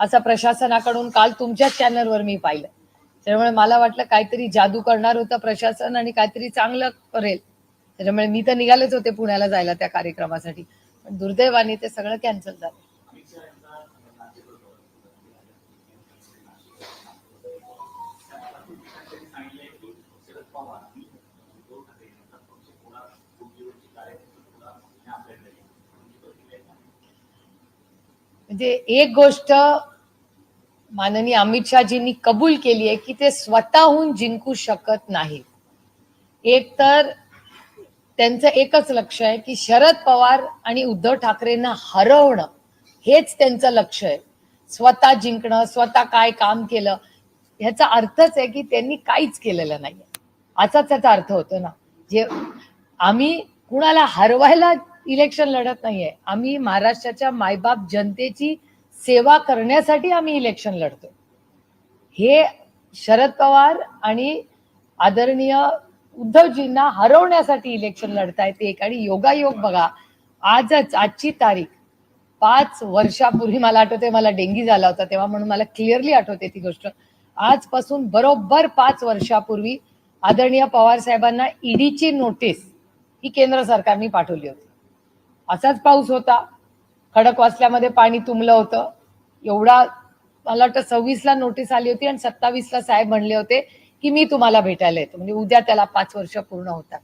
असं प्रशासनाकडून काल तुमच्याच चॅनलवर मी पाहिलं. त्यामुळे मला वाटलं काहीतरी जादू करणार होतं प्रशासन आणि काहीतरी चांगलं करेल. त्याच्यामुळे मी तर निघालेच होते पुण्याला जायला त्या कार्यक्रमासाठी. पण दुर्दैवाने ते सगळं कॅन्सल झालं. म्हणजे एक गोष्ट माननीय अमित शहाजींनी कबूल केली आहे की ते स्वतःहून जिंकू शकत नाही एक तर त्यांचं एकच लक्ष आहे की शरद पवार आणि उद्धव ठाकरेंना हरवणं हेच त्यांचं लक्ष आहे. स्वतः जिंकणं स्वतः काय काम केलं ह्याचा अर्थच आहे की त्यांनी काहीच केलेलं नाही असाच त्याचा अर्थ होतो ना. जे आम्ही कुणाला हरवायला इलेक्शन लढत नाहीये. आम्ही महाराष्ट्राच्या मायबाप जनतेची सेवा करण्यासाठी आम्ही इलेक्शन लढतो हे शरद पवार आणि आदरणीय उद्धवजींना हरवण्यासाठी इलेक्शन लढतायत एक. आणि योगायोग बघा आजच आजची तारीख पाच वर्षापूर्वी मला आठवते मला डेंगी झाला होता तेव्हा म्हणून मला क्लिअरली आठवते ती गोष्ट. आजपासून बरोबर पाच वर्षापूर्वी आदरणीय पवार साहेबांना ईडीची नोटीस ही केंद्र सरकारने पाठवली होती. असाच पाऊस होता. खडकवासल्यामध्ये पाणी तुंबलं होतं. एवढा मला वाटतं सव्वीसला नोटीस आली होती आणि सत्तावीसला साहेब म्हणले होते की मी तुम्हाला भेटायला येतो. म्हणजे उद्या त्याला पाच वर्ष पूर्ण होतात.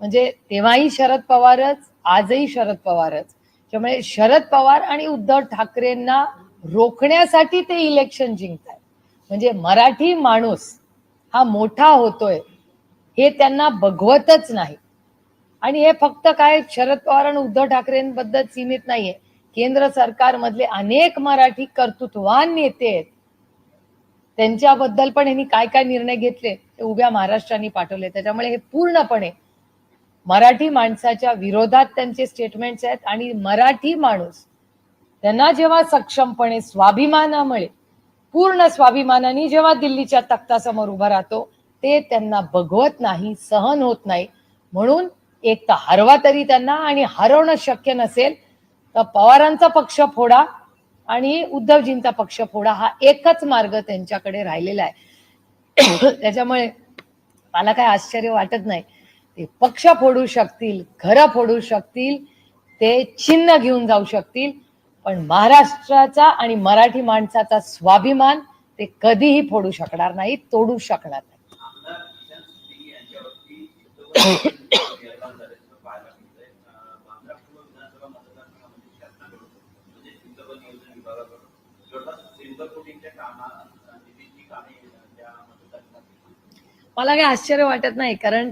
म्हणजे तेव्हाही शरद पवारच आजही शरद पवारच. त्यामुळे शरद पवार आणि उद्धव ठाकरेंना रोखण्यासाठी ते इलेक्शन जिंकतात म्हणजे मराठी माणूस हा मोठा होतोय हे त्यांना बघवतच नाही. आणि हे फक्त काय शरद पवार आणि उद्धव ठाकरेंबद्दल सीमित नाहीये. केंद्र सरकारमधले अनेक मराठी कर्तृत्वान नेते आहेत. त्यांच्याबद्दल पण यांनी काय काय निर्णय घेतले ते उभ्या महाराष्ट्राने पाठवले. त्याच्यामुळे हे पूर्णपणे मराठी माणसाच्या विरोधात त्यांचे स्टेटमेंट्स आहेत आणि मराठी माणूस त्यांना जेव्हा सक्षमपणे स्वाभिमानामुळे पूर्ण स्वाभिमानाने जेव्हा दिल्लीच्या तख्तासमोर उभा राहतो ते त्यांना बघवत नाही सहन होत नाही. म्हणून एक तर हरवा तरी त्यांना आणि हरवणं शक्य नसेल तर पवारांचा पक्ष फोडा आणि उद्धवजींचा पक्ष फोडा हा एकच मार्ग त्यांच्याकडे राहिलेला आहे. त्याच्यामुळे मला काय आश्चर्य वाटत नाही. ते पक्ष फोडू शकतील घरं फोडू शकतील ते चिन्ह घेऊन जाऊ शकतील पण महाराष्ट्राचा आणि मराठी माणसाचा स्वाभिमान ते कधीही फोडू शकणार नाही तोडू शकणार नाही. मला काही आश्चर्य वाटत नाही कारण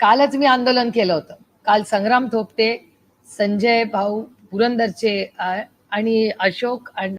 कालच मी आंदोलन केलं होतं. काल संग्राम थोपटे संजय भाऊ पुरंदरचे आणि अशोक आणि